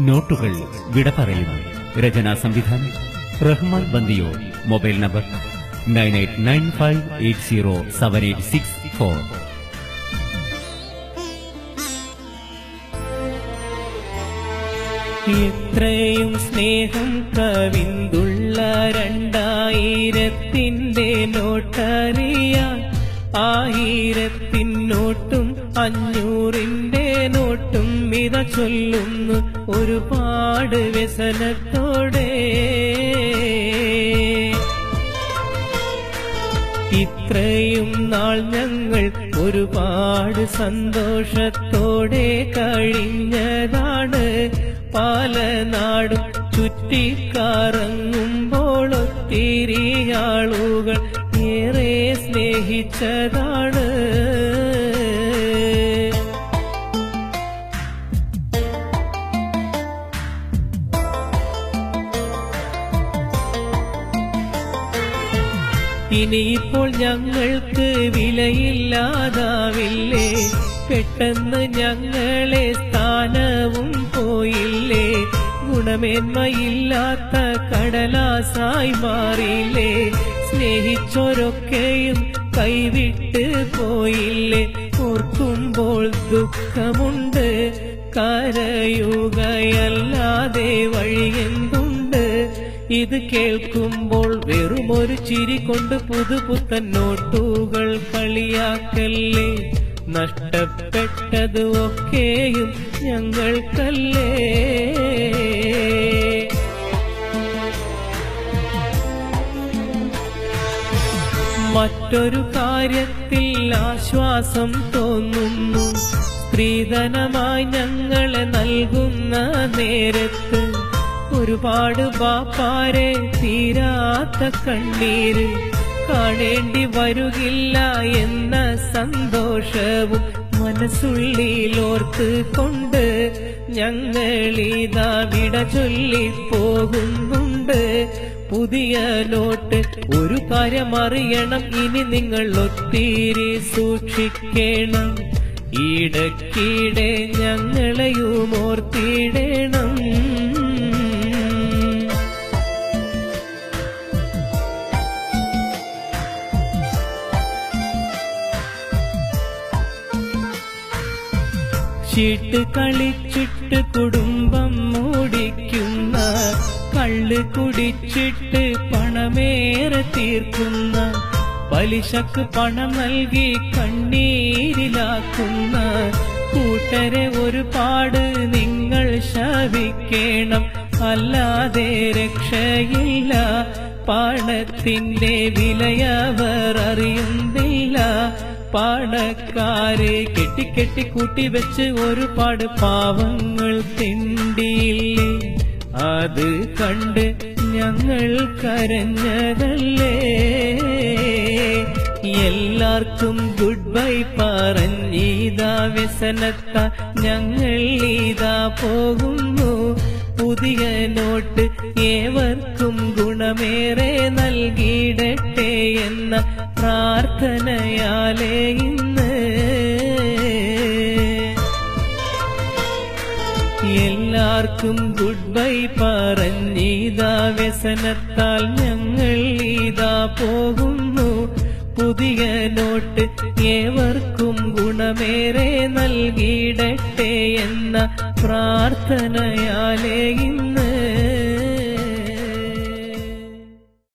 നോട്ടുകൾ വിട പറയുന്നു രചനാ സംവിധാനം Rahman ബന്ദിയോ mobile number nine eight nine five eight zero seven eight six four. ഇത്രയും സ്നേഹം കവിന്തുള്ള രണ്ടായിരത്തിന്റെ നോട്ടറിയാൻ ആയിരത്തിൻ നോട്ടും അഞ്ഞൂറിന്റെ നോട്ടും മിത ചൊല്ലുന്നു. ഒരുപാട് വ്യസനത്തോടെ. ഇത്രയും നാൾ ഞങ്ങൾ ഒരുപാട് സന്തോഷത്തോടെ കഴിഞ്ഞതാണ്. പല നാടും ചുറ്റിക്കറങ്ങുമ്പോൾ ഒത്തിരി ആളുകൾ ഏറെ സ്നേഹിച്ചതാണ്. ഇനിയിപ്പോൾ ഞങ്ങൾക്ക് വിലയില്ലാതാവില്ലേ? പെട്ടെന്ന് ഞങ്ങളെ സ്ഥാനവും പോയില്ലേ? ഗുണമേന്മയില്ലാത്ത കടലാസായി മാറിയില്ലേ? സ്നേഹിച്ചോരൊക്കെയും കൈവിട്ട് പോയില്ലേ? ഓർക്കുമ്പോൾ ദുഃഖമുണ്ട് കരയുകയല്ലാതെ വഴിയെന്തുണ്ട് ഇത് കേൾക്കുമ്പോൾ വെറുമൊരു ചിരി കൊണ്ട് പുതുപുത്തൻ നോട്ടുകൾ കളിയാക്കല്ലേ? നഷ്ടപ്പെട്ടത് ഒക്കെയും ഞങ്ങൾക്കല്ലേ? മറ്റൊരു കാര്യത്തിൽ ആശ്വാസം തോന്നുന്നു. സ്ത്രീധനമായി ഞങ്ങളെ നൽകുന്ന നേരത്ത് ഒരുപാട് ബാപ്പാരെ തീരാത്ത കണ്ണീര് കാണേണ്ടി വരുകില്ല എന്ന സന്തോഷവും മനസ്സുള്ളിലോർത്ത് കൊണ്ട് ഞങ്ങളിതാ വിട ചൊല്ലി പോകുന്നുണ്ട്. പുതിയ നോട്ട് ഒരു കാര്യം അറിയണം ഇനി നിങ്ങൾ ഒത്തിരി സൂക്ഷിക്കണം. ഇടയ്ക്കിടെ ഞങ്ങളെയും ഓർത്തിടണം. ചീട്ട് കളിച്ചിട്ട് കുടുംബം മൂടിക്കുന്ന കള്ള് കുടിച്ചിട്ട് പണമേറെ തീർക്കുന്ന പലിശക്ക് പണം നൽകി കണ്ണീരിലാക്കുന്ന കൂട്ടരെ ഒരുപാട് നിങ്ങൾ ശവിക്കണം അല്ലാതെ രക്ഷയില്ല പണത്തിന്റെ വിലയവർ അറിയുന്നില്ല. പാടക്കാരെ കെട്ടിക്കെട്ടി കൂട്ടി വെച്ച് ഒരുപാട് പാവങ്ങൾ തിണ്ടിയില്ലേ? അത് കണ്ട് ഞങ്ങൾ കരഞ്ഞതല്ലേ? എല്ലാവർക്കും ഗുഡ് ബൈ പറഞ്ഞീതാ വ്യസനത്ത ഞങ്ങൾ ഇതാ പോകുന്നു. പുതിയ നോട്ട് ഏവർക്കും ഗുണമേറെ നൽകിയിടട്ടെ എന്ന പ്രാർത്ഥനയാലേ ഇന്ന് എല്ലാവർക്കും ഗുഡ് ബൈ പറഞ്ഞീതാ വ്യസനത്താൽ ഞങ്ങൾ ഇതാ പോകുന്നു. പുതിയ നോട്ട് ഏവർക്കും ഗുണമേറെ നൽകിയിടട്ടെ എന്ന പ്രാർത്ഥനയാലേ ഇന്ന്